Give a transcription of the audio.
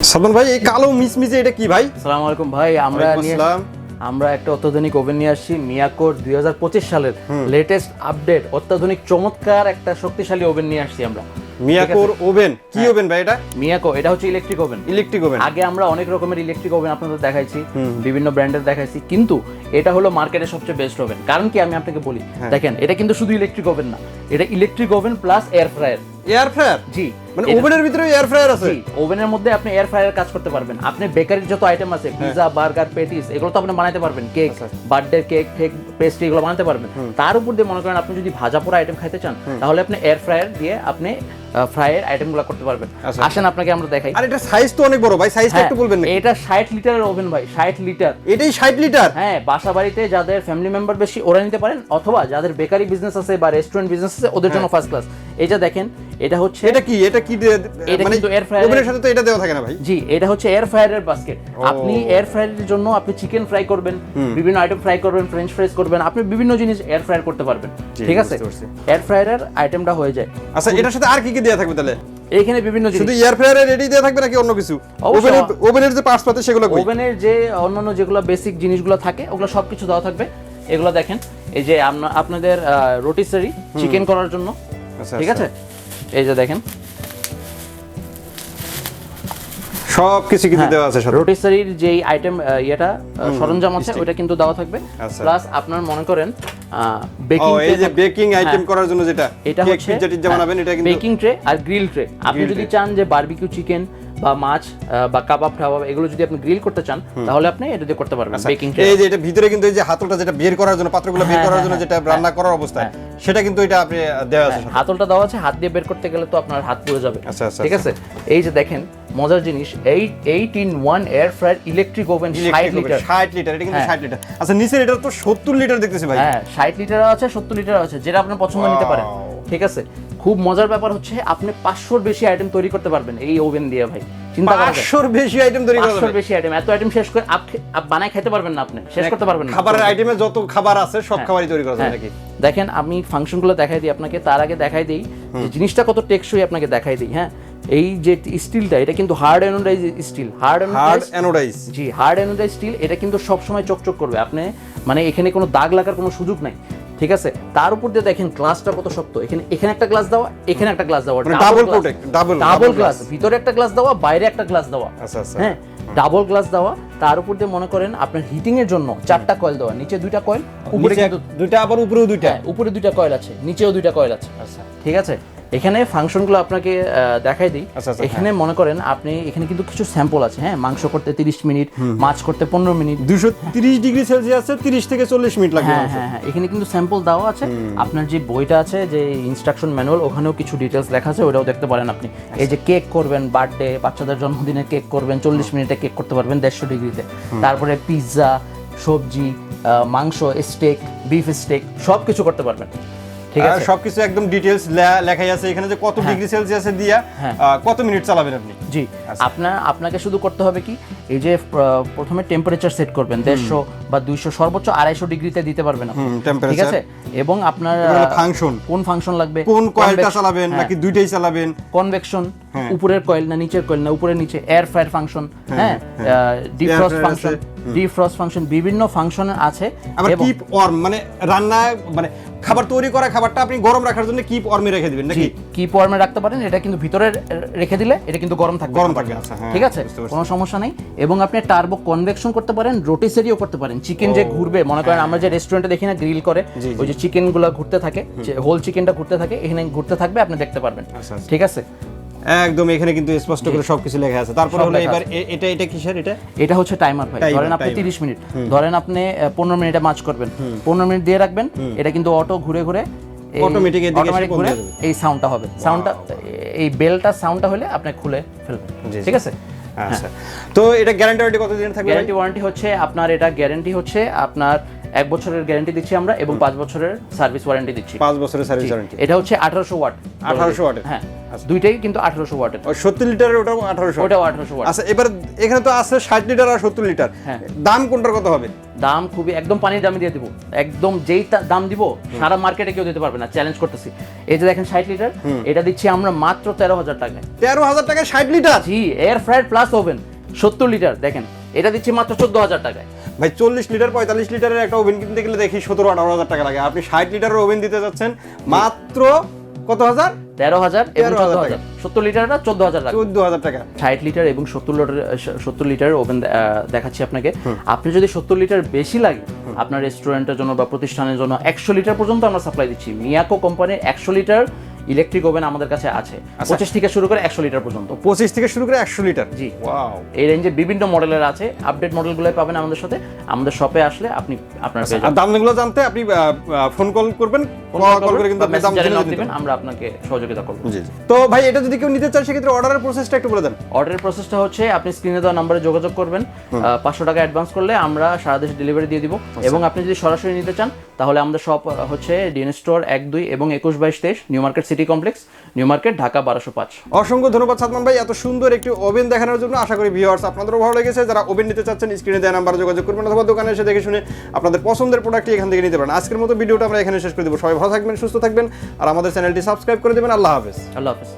Southern ভাই এই কালো মিসমিসে এটা কি ভাই? আসসালামু আলাইকুম ভাই আমরা। আমরা একটা অত্যাধুনিক ওভেন নিয়ে আসছি মিয়াকোর দুই হাজার পঁচিশ সালের লেটেস্ট আপডেট অত্যাধুনিক চমৎকার একটা শক্তিশালী ওভেন নিয়ে আসছি আমরা। মিয়াকোর ওভেন কি হ্যাঁ। ওভেন ভাই এটা? মিয়াকো এটা হচ্ছে ইলেকট্রিক ওভেন ইলেকট্রিক ওভেন আগে আমরা অনেক রকমের ইলেকট্রিক ওভেন আপনাদের দেখাইছি বিভিন্ন ব্র্যান্ডের দেখাইছি কিন্তু এটা হলো মার্কেটের সবচেয়ে বেস্ট ওভেন কারণ কি আমি আপনাকে বলি হ্যাঁ। দেখেন এটা কিন্তু শুধু ইলেকট্রিক ওভেন না এটা electric oven plus air fryer air fryer জি। মানে ওভেনের ভিতরে এয়ার ফ্রায়ার আছে? ওভেনের মধ্যে আপনি এয়ার ফ্রায়ার কাজ করতে পারবেন। আপনি বেকারির যত আইটেম আছে বার্গার পেটিস এগুলো তো আপনি বানাতে পারবেন। Cake birthday cake cake pastry এগুলো বানাতে পারবেন। তার উপর দিয়ে মনে করেন আপনি যদি ভাজা পোড়া আইটেম খাইতে চান তাহলে আপনি এয়ার ফ্রায়ার দিয়ে আপনি ফ্রাইয়ের আইটেমগুলো করতে পারবেন। আচ্ছা। আসেন আপনাকে আমরা দেখাই। আর এটা সাইজ তো অনেক বড় ভাই সাইজটা হ্যাঁ, একটু বলবেন এটা ষাট লিটারের ওভেন ভাই ষাট লিটার। এটাই 60 লিটার? হ্যাঁ বাসা বাড়িতে যাদের ফ্যামিলি মেম্বার বেশি ওরা নিতে পারেন অথবা যাদের বেকারি বিজনেস আছে বা রেস্টুরেন্ট বিজনেস আছে ওদের জন্য ফার্স্ট ক্লাস যে দেখেন এটা হচ্ছে এটা কি? এটা কি এটা মানে কিন্তু air fryer- ওভেনের সাথে তো এটা দেওয়া থাকে না ভাই। জি এটা হচ্ছে এয়ার ফ্রায়ারের বাস্কেট আপনি এয়ার ফ্রায়ারের জন্য আপনি চিকেন ফ্রাই করবেন বিভিন্ন আইটেম ফ্রাই করবেন ফ্রেঞ্চ ফ্রাইজ করবেন আপনি বিভিন্ন জিনিস এয়ার ফ্রায়ার করতে পারবেন। ঠিক আছে? এয়ার ফ্রায়ারের আইটেমটা হয়ে যায়। আচ্ছা এটার সাথে আর কি কি দেওয়া থাকবে তাহলে? এইখানে বিভিন্ন জিনিস। শুধু এয়ার ফ্রায়ারে রেডি দেওয়া থাকবে নাকি অন্য কিছু। ওভেনের ওভেনের যে পার্টস পাতে সেগুলো ওভেনের যে অন্যান্য যেগুলো বেসিক জিনিসগুলো থাকে ওগুলো সবকিছু দেওয়া থাকবে। এগুলো দেখেন এই যে আপনা- আপনাদের রোটিসারি চিকেন করার জন্য। ঠিক আচ্ছা। আছে? এই যে দেখেন। সব কিছু কিন্তু দেওয়া আছে রোটিসারির যে আইটেম ইয়েটা সরঞ্জাম আছে ওটা কিন্তু দেওয়া থাকবে। আচ্ছা। প্লাস আপনার মনে করেন বেকিং এই যে বেকিং আইটেম হ্যাঁ। করার জন্য যেটা এটা হচ্ছে যেটা পিজ্জা টিজ্জা বানাবেন এটা কিন্তু বেকিং ট্রে আর গ্রিল ট্রে আপনি যদি চান যে বারবিকিউ চিকেন বা মাছ বা কাবাব টাবাব এগুলো যদি আপনি গ্রিল করতে চান তাহলে আপনি এটা দিয়ে করতে পারবেন বেকিং ট্রে এই যে এটা ভিতরে কিন্তু এই যে হাতলটা যেটা বের করার জন্য পাত্রগুলো বের হ্যাঁ, করার হ্যাঁ, জন্য হ্যাঁ, যেটা রান্না করার অবস্থায় সেটা কিন্তু এটা আপনি দেওয়া আছে হাতলটা দেওয়া আছে হাত দিয়ে বের করতে গেলে তো আপনার হাত পুড়ে যাবে। আচ্ছা, আচ্ছা, ঠিক আছে? এই যে দেখেন মজার জিনিস এই eight in one air fryer electric oven ষাট লিটার 60 লিটার এটা কিন্তু হ্যাঁ। 60 লিটার আচ্ছা নিচের এটা তো 70 লিটার দেখতেছি ভাই। হ্যাঁ ষাট লিটার আছে সত্তর লিটার আছে যেটা আপনার পছন্দ নিতে পারেন। ঠিক আছে? খুব মজার ব্যাপার হচ্ছে আপনি পাঁচশোর বেশি আইটেম তৈরি করতে পারবেন এই ওভেন দিয়ে ভাই। চিন্তা করা যায়। 500 বেশি আইটেম তৈরি করা পাঁচশোর যাবে বেশি আইটেম এত আইটেম শেষ করে আপ আপ বানায় খেতে পারবেন না আপনি শেষ করতে পারবেন না। খাবারের আইটেমে যত খাবার আছে সব খাবারই তৈরি করা যাবে হ্যাঁ। নাকি? দেখেন আমি ফাংশনগুলো দেখাই দিই আপনাকে তার আগে দেখাই দিই জিনিসটা কত টেকসই আপনাকে দেখাই দিই হ্যাঁ? এই যে স্টিলটা এটা কিন্তু hard anodize steel hard hard anodize জি হার্ড অ্যানোডাইজ স্টিল এটা কিন্তু সব সময় চকচক করবে। আপনি মানে এখানে কোনো দাগ লাগার কোনো সুযোগ নাই ঠিক আছে? তার উপর দিয়ে দেখেন গ্লাসটা কত শক্ত। এখানে এখানে একটা গ্লাস দেওয়া এখানে একটা গ্লাস দেওয়া double protect, double- double glass ভিতরে একটা গ্লাস দেওয়া বাইরে একটা গ্লাস দেওয়া। আচ্ছা আচ্ছা। হ্যাঁ ডাবল গ্লাস দেওয়া তার উপর দিয়ে মনে করেন আপনার হিটিং এর জন্য চারটা কয়েল দেওয়া নিচে দুইটা কয়েল উপরে দুইটা আবার উপরেও দুইটা। হ্যাঁ, উপরে দুইটা কয়েল আছে নিচেও দুইটা কয়েল আছে। আচ্ছা। ঠিক আছে? এখানে ফাংশনগুলো আপনাকে দেখাই দিই। আচ্ছা, আচ্ছা, এখানে মনে করেন আপনি এখানে কিন্তু কিছু স্যাম্পল আছে হ্যাঁ? মাংস করতে তিরিশ মিনিট মাছ করতে পনেরো মিনিট। 230 ডিগ্রি সেলসিয়াসে 30 থেকে 40 মিনিট লাগবে হ্যাঁ হ্যাঁ হ্যাঁ এখানে কিন্তু স্যাম্পল দেওয়া আছে। আপনার যে বইটা আছে যে ইনস্ট্রাকশন ম্যানুয়াল ওখানেও কিছু ডিটেলস লেখা আছে ওটাও দেখতে পারেন আপনি। এই যে কেক করবেন বার্থডে বাচ্চাদের জন্মদিনে কেক করবেন চল্লিশ মিনিটে কেক করতে পারবেন দেড়শো ডিগ্রিতে। তারপরে পিৎজা সবজি মাংস স্টেক বিফ স্টেক সব কিছু করতে পারবেন। ঠিক আর আছে। সবকিছু একদম ডিটেইলস লেখাই আছে এখানে যে কত ডিগ্রি সেলসিয়াসে দিয়া হ্যাঁ। কত মিনিট চালাবেন আপনি? জি। আপনার আপনাকে শুধু করতে হবে কি এই যে প্রথমে টেম্পারেচার সেট করবেন দেড়শো বা দুইশো সর্বোচ্চ আড়াইশো ডিগ্রিতে দিতে পারবেন। ঠিক আছে? এবং আপনার ফাংশন কোন ফাংশন লাগবে? কোন কয়েলটা চালাবেন নাকি দুইটাই চালাবেন? কনভেকশন হ্যাঁ। উপরের কয়েল না নিচের কয়েল না উপরের নিচে এয়ার ফ্রায়ার ফাংশন হ্যাঁ ডিফ্রস্ট ফাংশন ডিফ্রস্ট ফাংশন বিভিন্ন ফাংশন আছে। আবার কিপ ওয়ার্ম মানে রান্না মানে খাবার তৈরি করা খাবারটা আপনি গরম রাখার জন্য কি ওয়ার্মে রেখে দিবেন নাকি? কি ফর্মে রাখতে পারেন এটা কিন্তু ভিতরে রেখে দিলে এটা কিন্তু গরম থাকবে। গরম থাকবে আচ্ছা হ্যাঁ ঠিক আছে? কোনো সমস্যা নেই। এবং আপনি টার্বো কনভেকশন করতে পারেন রোটিসেরিও করতে পারেন। চিকেন যে ঘুরবে মনে করেন আমরা যে রেস্টুরেন্টে দেখি না গ্রিল করে হ্যাঁ। ওই যে চিকেনগুলো ঘুরতে থাকে যে হোল চিকেনটা ঘুরতে থাকে এখানে ঘুরতে থাকবে আপনি দেখতে পারবেন। আচ্ছা, আচ্ছা। ঠিক আছে? একদম এখানে কিন্তু স্পষ্ট করে সবকিছু লেখা আছে। তারপরে হলো এবার এটা এটা কিসের এটা? এটা হচ্ছে টাইমার ভাই। ধরেন আপনি timer। তিরিশ মিনিট। ধরেন আপনি পনেরো মিনিটে মাছ করবেন। পনেরো মিনিট দিয়ে রাখবেন। এটা কিন্তু অটো ঘুরে ঘুরে এই- Automatic এদিকে এসে ঘুরে দিয়ে এই সাউন্ডটা হবে। সাউন্ডটা এই বেলটা সাউন্ডটা হলে আপনি খুলে ফেলবেন। ঠিক আছে? আচ্ছা। তো এটা গ্যারান্টি ওয়ারেন্টি কতদিন থাকবে? গ্যারান্টি ওয়ারেন্টি হচ্ছে আপনার এটা গ্যারান্টি হচ্ছে আপনার এক বছরের গ্যারান্টি দিচ্ছি আমরা এবং পাঁচ বছরের সার্ভিস ওয়ারেন্টি দিচ্ছি। পাঁচ বছরের সার্ভিস ওয়ারেন্টি এটা হচ্ছে আঠারোশো ওয়াট। 1800 ওয়াটের। হ্যাঁ। দুইটাই কিন্তু আঠারোশো ওয়াটের। সত্তর লিটারের ওটাও আঠারোশো। ওটাও আঠারোশো ওয়াট। আচ্ছা এবার এখানে তো আছে ষাট লিটার আর সত্তর লিটার। হ্যাঁ। দাম কোনটার কত হবে? দাম খুবই একদম পানির দামে দিয়ে দিব। একদম যেই দাম দিব সারা মার্কেটে কেউ দিতে পারবে না। চ্যালেঞ্জ করতেছি। এই যে দেখেন ষাট লিটার এটা দিচ্ছি আমরা মাত্র তেরো হাজার টাকায়। তেরো হাজার টাকায় ষাট লিটার? জি এয়ার ফ্রায়ার প্লাস ওভেন সত্তর লিটার দেখেন। এটা দিচ্ছি মাত্র চোদ্দ হাজার টাকায়। ভাই চল্লিশ লিটার পঁয়তাল্লিশ লিটারের একটা ওভেন কিনতে গেলে দেখি সতেরো আঠারো হাজার টাকা লাগে। আপনি ষাট লিটারের ওভেন দিতে যাচ্ছেন মাত্র কত হাজার? তেরো হাজার এবং চোদ্দ হাজার সত্তর লিটারটা চোদ্দ হাজার চোদ্দ হাজার টাকা। ষাট লিটার এবং সত্তর লিটার সত্তর লিটার ওভেন দেখাচ্ছি আপনাকে। আপনি যদি সত্তর লিটার বেশি লাগে আপনার রেস্টুরেন্টের জন্য বা প্রতিষ্ঠানের জন্য একশো লিটার পর্যন্ত আমরা সাপ্লাই দিচ্ছি। মিয়াকো কোম্পানির একশো লিটার ইলেকট্রিক ওভেন আমাদের কাছে আছে। পঁচিশ থেকে শুরু করে একশো লিটার পর্যন্ত। পঁচিশ থেকে শুরু করে একশো লিটার। জি। এই রেঞ্জে বিভিন্ন মডেলের আছে। আপডেট মডেলগুলো পাবেন আমাদের সাথে। আমাদের শপে আসলে আপনি আপনার আর দামগুলো জানতে আপনি ফোন কল করবেন কল করে কিন্তু আপনি দাম জেনে নিতে দিবেন আমরা আপনাকে সহযোগিতা করব। জি জি। তো ভাই এটা যদি কেউ নিতে চায় সেক্ষেত্রে অর্ডারের প্রসেসটা একটু বলে দেন। অর্ডারের প্রসেসটা হচ্ছে আপনি স্ক্রিনে দেওয়া নাম্বারে যোগাযোগ করবেন। পাঁচশো টাকা অ্যাডভান্স করলে আমরা সারা দেশে ডেলিভারি দিয়ে দিব। এবং আপনি যদি সরাসরি নিতে চান তাহলে আমাদের শপ হচ্ছে ডিএন স্টোর এক দুই এবং একুশ বাইশ তেইশ new market city complex new market Dhaka বারোশো পাঁচ। অসংখ্য ধন্যবাদ সাদমান ভাই এত সুন্দর একটি ওভেন দেখানোর জন্য আশা করি ভিউয়ার্স আপনাদেরও ভালো লেগেছে। যারা ওভেন নিতে চাচ্ছেন স্ক্রিনে দেওয়া নাম্বার যোগাযোগ করবেন অথবা দোকানে এসে দেখে শুনে আপনাদের পছন্দের প্রোডাক্টটি এখান থেকে নিতে পারেন। আজকের মতো ভিডিওটা আমরা এখানে শেষ করে দেবো। সবাই ভালো থাকবেন সুস্থ থাকবেন আর আমাদের চ্যানেলটি সাবস্ক্রাইব করে দেবেন। আল্লাহ হাফেজ। আল্লাহ হাফেজ।